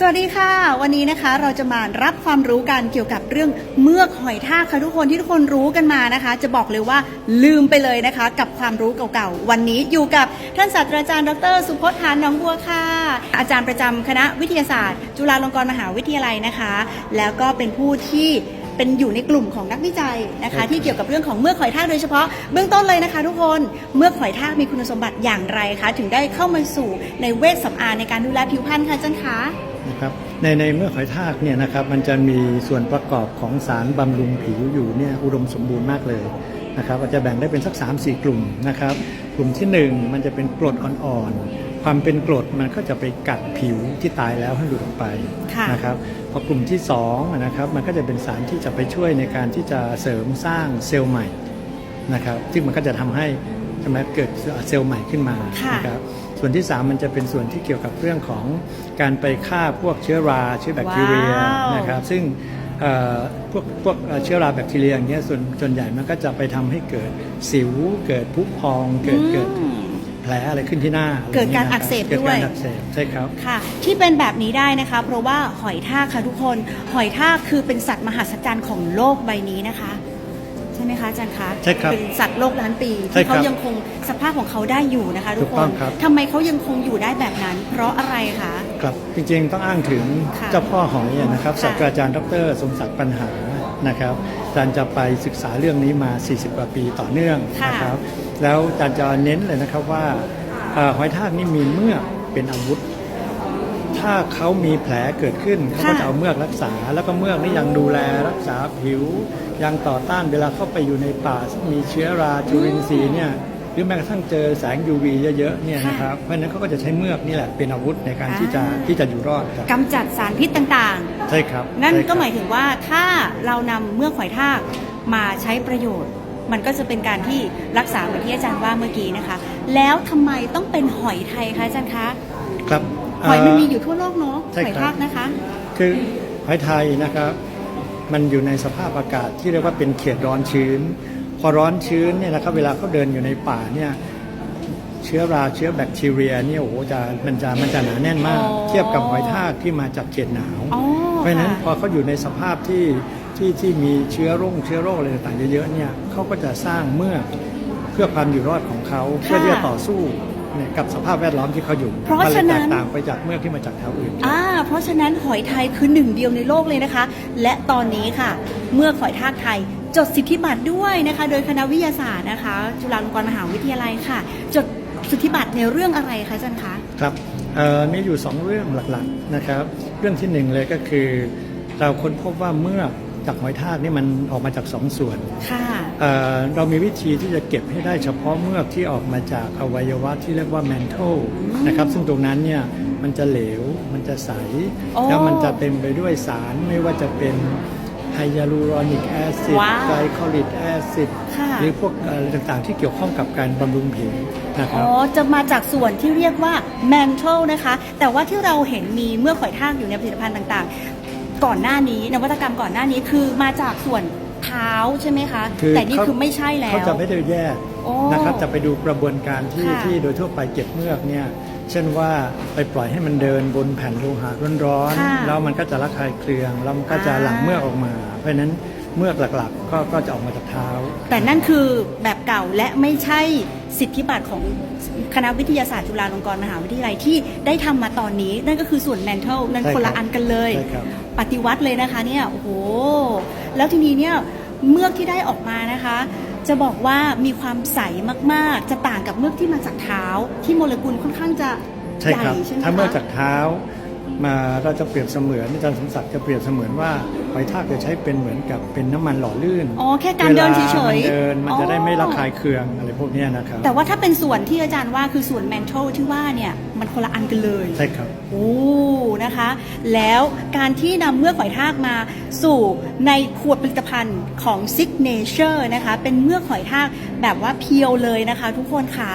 สวัสดีค่ะ วันนี้นะคะเราจะมารับความรู้กันเกี่ยวกับเรื่องเมือกหอยทากค่ะทุกคนที่ทุกคนรู้กันมานะคะ จะบอกเลยว่าลืมไปเลยนะคะ กับความรู้เก่าๆ วันนี้อยู่กับท่านศาสตราจารย์ดร สุพจน์หานหน้องบัวค่ะ อาจารย์ประจำคณะวิทยาศาสตร์ จุฬาลงกรณ์มหาวิทยาลัยนะคะ แล้วก็เป็นผู้ที่เป็นอยู่ในกลุ่มของนักวิจัยนะคะ ที่เกี่ยวกับเรื่องของเมือกหอยทากโดยเฉพาะเบื้องต้นเลยนะคะ ทุกคนเมือกหอยทากมีคุณสมบัติอย่างไรคะถึงได้เข้ามาสู่ในเวชสำอางในการดูแลผิวพรรณค่ะอาจารย์คะ นะครับในในเมื่อหอยทากเนี่ยนะครับมันจะมีส่วนประกอบของสารบำรุงผิวอยู่เนี่ยอุดมสมบูรณ์มากเลยนะครับอาจจะแบ่งได้เป็นสัก 3 4 กลุ่มนะครับ กลุ่มทีหนึ่1 มันจะเป็นกรดอ่อนๆ ความเป็นกรดมันก็จะไปกัดผิวที่ตายแล้วให้หลุดออกไปค่ะนะครับพอกลุ่มที่2อะนะครับมันก็จะเป็นสารที่จะไปช่วยในการที่จะเสริมสร้างเซลล์ใหม่นะครับซึ่งมันก็จะทำให้ใช่ไหมเกิดเซลล์ใหม่ขึ้นมาค่ะนะครับ ส่วนที่ 3 มันจะเป็นส่วนที่เกี่ยวกับเรื่องของการไปฆ่าพวกเชื้อราเชื้อแบคทีเรียว้าว นะครับซึ่งเอ่อพวกพวกเอ่อเชื้อราแบคทีเรียอย่างเงี้ยส่วนส่วนใหญ่มันก็จะไปทำให้เกิดสิว เกิดพุพอง เกิดเกิดอืม แผลอะไรขึ้นที่หน้าอะไเกิดการย่งงี้ยอักเสบนะครับด้วยเกิดการอักเสบใช่ครับ ค่ะ ที่เป็นแบบนี้ได้นะคะ เพราะว่าหอยทากค่ะทุกคน หอยทากคือเป็นสัตว์มหัศจรรย์ของโลกใบนี้นะคะใช่ ไหมคะอาจารย์คะใช่ครับเป็นสัตว์โลกล้านปีใช่ที่ครับเขายังคงสภาพของเขาได้อยู่นะคะทุกถูกคต้อนงครับทำไมเขายังคงอยู่ได้แบบนั้น เพราะอะไรคะครับจริงๆต้องอ้างถึงค่ะเจ้าพ่อหอยอะนะครับค่ะศาสตราจารย์ดรสมศักดิ์ปัญหานะครับอาจารย์จะไปศึกษาเรื่องนี้มา 40 กว่าปีต่อเนื่องค่ะนะครับแล้วอาจารย์จะเน้นเลยนะครับว่าเอ่อหอยทากนี่มีเมือกเป็นอาวุธ ถ้าเขามีแผลเกิดขึ้นเขาก็จะเอาเมือกรักษา แล้วก็เมือกนี่ยังดูแลรักษาผิว ยังต่อต้านเวลาเข้าไปอยู่ในป่าซึ่งมีเชื้อราจุลินทรีย์เนี่ยหรือแม้กระทั่งเจอแสง UV เยอะๆเนี่ยนะครับเพราะฉะนั้นเขาก็จะใช้เมือกนี่แหละเป็นอาวุธในการที่จะที่จะอยู่รอดครับกำจัดสารพิษต่างใช่ครับๆ นั่นใช่ครับก็หมายถึงว่าถ้าเรานำเมือกหอยทากมาใช้ประโยชน์ มันก็จะเป็นการที่รักษาเหมือนที่อาจารย์ว่าเมื่อกี้นะคะ แล้วทำไมต้องเป็นหอยไทยคะอาจารย์คะ ครับ หอยมันมีอเยู่ทั่วโลกเนาะใช่หอยครับทากนะคะ คือหอยไทยนะครับ มันอยู่ในสภาพอากาศที่เรียกว่าเป็นเขตร้อนชื้น พอร้อนชื้นเนี่ยนะครับเวลาเขาเดินอยู่ในป่าเนี่ยเชื้อราเชื้อแบคทีเรียเนี่ยโอ้โหจะมันจะมันจะหนาแน่นมากอ๋อเทียบกับหอยทากที่มาจากเขตหนาวอ๋อเพราะฉะนั้นค่ะพอเขาอยู่ในสภาพที่ที่ที่มีเชื้อโรคเชื้อโรคอะไรต่างๆเยอะๆเนี่ยเขาก็จะสร้างเมือกเพื่อความอยู่รอดของเขาเพื่อที่จะต่อสู้ เนี่ยกับสภาพแวดล้อมที่เขาอยู่เพราะมันเลฉะยนั้แตนกต่างไปจากเมือกที่มาจากแถวอื่น อ่าเพราะฉะนั้นหอยไทยคือหนึ่งเดียวในโลกเลยนะคะ และตอนนี้ค่ะ เมื่อหอยทากไทย จดสิทธิบัตรด้วยนะคะ โดยคณะวิทยาศาสตร์นะคะ จุฬาลงกรณ์มหาวิทยาลัยค่ะ จดสิทธิบัตรในเรื่องอะไรคะอาจารย์คะ ครับเอ่อมีอยู่สองเรื่องหลักๆนะครับ เรื่องที่หนึ่งเลยก็คือ เราค้นพบว่าเมื่อกจากหอยทากนี่มันออกมาจากสองส่วน ค่ะ เอ่อเรามีวิธีที่จะเก็บให้ได้เฉพาะเมือกที่ออกมาจากอวัยวะที่เรียกว่า mantle นะครับซึ่งตรงนั้นเนี่ยมันจะเหลว มันจะใสโอ้แล้วมันจะเต็มไปด้วยสารไม่ว่าจะเป็นไฮยาลูรอนิกแอซิดว้าวไกลคอลิกแอซิดค่ะหรือพวกอะไรต่างๆ ที่เกี่ยวข้องกับการบำรุงผิวนะคอ๋รับอจะมาจากส่วนที่เรียกว่า mantle นะคะ แต่ว่าที่เราเห็นมีเมื่อกหอยทากอยู่ในผลิตภัณฑ์ต่างๆ ก่อนหน้านี้นวัตกรรมก่อนหน้านี้คือมาจากส่วน เท้าใช่ไหมคะคือแต่นี่เขาคือไม่ใช่แล้วเขาจะไม่ได้แยกโอ้นะครับจะไปดูกระบวนการที่ค่ะที่โดยทั่วไปเก็บเมือกเนี่ยเช่นว่าไปปล่อยให้มันเดินบนแผ่นโลหะร้อนค่ะๆแล้วมันก็จะระคายเคืองแล้วมันก็จะอ่าหลั่งเมือกออกมา เพราะฉะนั้นเมือกหลักๆ ก็ก็จะออกมาจากเท้า แต่นั่นคือแบบเก่าและไม่ใช่สิทธิบัตรของคณะวิทยาศาสตร์จุฬาลงกรณ์มหาวิทยาลัยที่ได้ทำมาตอนนี้ นั่นก็คือส่วน mental นั่นใช่คนละครับอันกันเลยใช่ครับปฏิวัติเลยนะคะเนี่ยโอ้โห แล้วทีนี้เนี่ยเมือกที่ได้ออกมานะคะ จะบอกว่ามีความใสมากๆ จะต่างกับเมือกที่มาจากเท้า ที่โมเลกุลค่อนข้างจะใช่ใหญ่ครับ ใช่ไหมถ้าเมื่อกคะจากเท้า มาเราจะเปรียบเสมือนอาจารย์สมศักดิ์จะเปรียบเสมือนว่าหอยทากจะใช้เป็นเหมือนกับเป็นน้ำมันหล่อลื่นอ๋อแค่การเดินเฉยๆวลามันเดินมันจะได้ไม่อ๋อระคายเคืองอะไรพวกเนี้ยนะครับแต่ว่าถ้าเป็นส่วนที่อาจารย์ว่าคือส่วน mental ที่ว่าเนี่ยมันคนละอันกันเลย ใช่ครับ โอ้นะคะ แล้วการที่นำเมือกหอยทากมาสู่ในขวดผลิตภัณฑ์ของ Signature นะคะ เป็นเมือกหอยทากแบบว่าเพียวเลยนะคะ ทุกคนคะ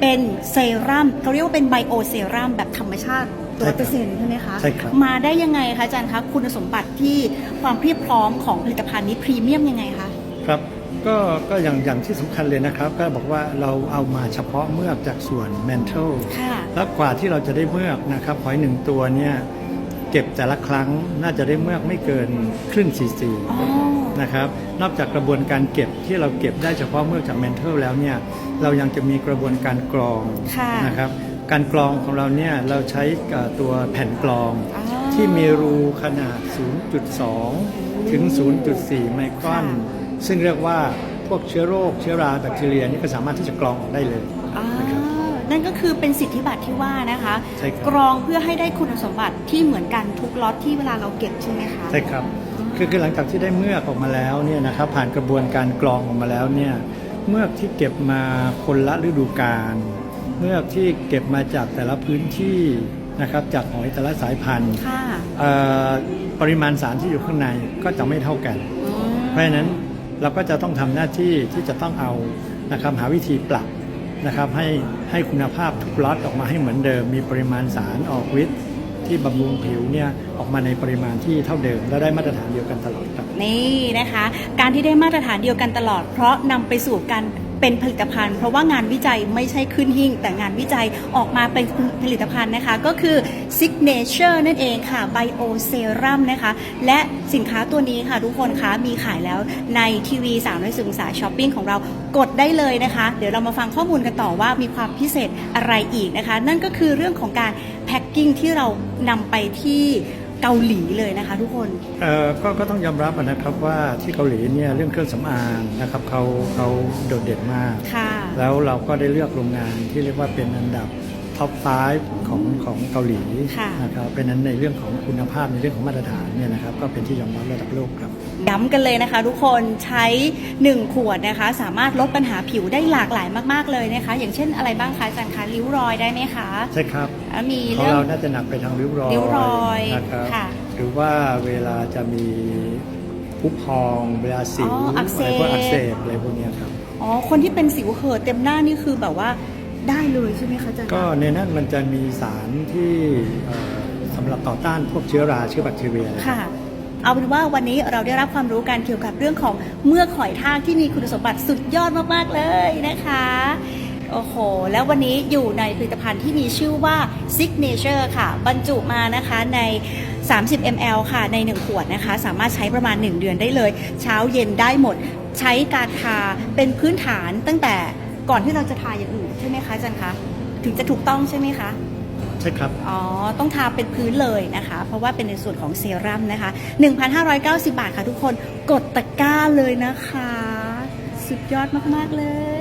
เป็นเซรั่มเขาเรียกว่าเป็นไบโอเซรั่มแบบธรรมชาติใช่ ร้อยคเปรัอบร์เซ็นต์ใช่ไหมคะใช่ครับมาได้ยังไงคะอาจารย์คะคุณสมบัติที่ความเพียบพร้อมของผลิตภัณฑ์นี้พรีเมียมยังไงคะครับก็ก็อย่างอย่างที่สำคัญเลยนะครับ ก็บอกว่าเราเอามาเฉพาะเมือกจากส่วน mental ค่ะแล้วกว่าที่เราจะได้เมือกนะครับหอยหนึ่งตัวเนี่ยเก็บแต่ละครั้งน่าจะได้เมือกไม่เกินครึ่งซีซีอ๋อนะครับนอกจากกระบวนการเก็บที่เราเก็บได้เฉพาะเมือกจากแมนเทลแล้วเนี่ยเรายังจะมีกระบวนการกรองค่ะนะครับ การกรองของเราเนี่ยเราใช้เอ่อตัวแผ่นกรองอ๋อที่มีรูขนาด 0.2 ถึง 0.4 ไมครอนค่ะซึ่งเรียกว่าพวกเชื้อโรคเชื้อราแบคทีเรียนี่ก็สามารถที่จะกรองออกได้เลยอ่านะครับนั่นก็คือเป็นสิทธิบัตรที่ว่านะคะใช่ครับกรองเพื่อให้ได้คุณสมบัติที่เหมือนกันทุกล็อตที่เวลาเราเก็บใช่ไหมคะใช่ครับคือคือหลังจากที่ได้เมือกออกมาแล้วเนี่ยนะครับผ่านกระบวนการกรองออกมาแล้วเนี่ยเมือกที่เก็บมาคนละฤดูกาล เมือกที่เก็บมาจากแต่ละพื้นที่นะครับจากหอยแต่ละสายพันธุ์ค่ะเอ่อปริมาณสารที่อยู่ข้างในก็จะไม่เท่ากัน อืมเพราะฉะนั้นเราก็จะต้องทำหน้าที่ที่จะต้องเอานะครับหาวิธีปรับนะครับให้ให้คุณภาพทุกล็อตออกมาให้เหมือนเดิม มีปริมาณสารออกฤทธิ์ที่บำรุงผิวเนี่ยออกมาในปริมาณที่เท่าเดิม และได้มาตรฐานเดียวกันตลอดครับ นี่นะคะ การที่ได้มาตรฐานเดียวกันตลอด เพราะนำไปสู่การ เป็นผลิตภัณฑ์ เพราะว่างานวิจัยไม่ใช่ขึ้นหิ่ง แต่งานวิจัยออกมาเป็นผลิตภัณฑ์นะคะ ก็คือ Signature นั่นเองค่ะ Bio Serum นะคะ และสินค้าตัวนี้ค่ะทุกคนคะมีขายแล้วในทีวี3 6 0องศาช้อปปิ้งของเรากดได้เลยนะคะ เดี๋ยวเรามาฟังข้อมูลกันต่อว่ามีความพิเศษอะไรอีกนะคะ นั่นก็คือเรื่องของการแพ็คกิ้งที่เรานำไปที่ เกาหลีเลยนะคะ ทุกคนเอ่อก็ก็ต้องยอมรับนะครับว่าที่เกาหลีเนี่ยเรื่องเครื่องสำอางนะครับเขาเขาโดดเด่นมาก ค่ะ แล้วเราก็ได้เลือกโรงงานที่เรียกว่าเป็นอันดับท็อป 5 ของของเกาหลีค่ะ นะครับเป็นนั้นในเรื่องของคุณภาพในเรื่องของมาตรฐานเนี่ยนะครับก็เป็นที่ยอมรับระดับโลกครับ ย้ำกันเลยนะคะ ทุกคนใช้ 1 ขวดนะคะ สามารถลดปัญหาผิวได้หลากหลายมาก ๆ เลยนะคะ อย่างเช่นอะไรบ้างคะอาจารย์คะริ้วรอยได้ไหมคะใช่ครับอะมีของเรื่อง เราน่าจะหนักไปทางริ้วรอยริ้วรอยนะครับค่ะหรือว่าเวลาจะมีพุพองเวลาสิวอ๋ออักเสบอะไรพวกอักเสบอะไรพวกเนี้ยครับ อ๋อคนที่เป็นสิวเห่อะเต็มหน้านี่คือแบบว่าได้เลยใช่ไหมคะอาจารย์ก็ในนั้นมันจะมีสารที่เอ่อสำหรับต่อต้านพวกเชื้อราเชื้อแบคทีเรียนะครับค่ะ เอาเป็นว่าวันนี้เราได้รับความรู้การเกี่ยวกับเรื่องของเมือกหอยทากที่มีคุณสมบัติสุดยอดมากๆเลยนะคะโอ้โห แล้ววันนี้อยู่ในผลิตภัณฑ์ที่มีชื่อว่า Signature ค่ะ บรรจุมานะคะใน 30 ml ค่ะ ใน 1 ขวดนะคะ สามารถใช้ประมาณ 1 เดือนได้เลย เช้าเย็นได้หมด ใช้การทาเป็นพื้นฐานตั้งแต่ก่อนที่เราจะทาอย่างอื่นใช่ไหมคะอาจารย์คะ ถึงจะถูกต้องใช่ไหมคะ ใช่ครับ อ๋อ ต้องทาเป็นพื้นเลยนะคะ เพราะว่าเป็นในส่วนของเซรั่มนะคะ 1,590 บาทค่ะทุกคน กดตะกร้าเลยนะคะ สุดยอดมาก ๆ เลย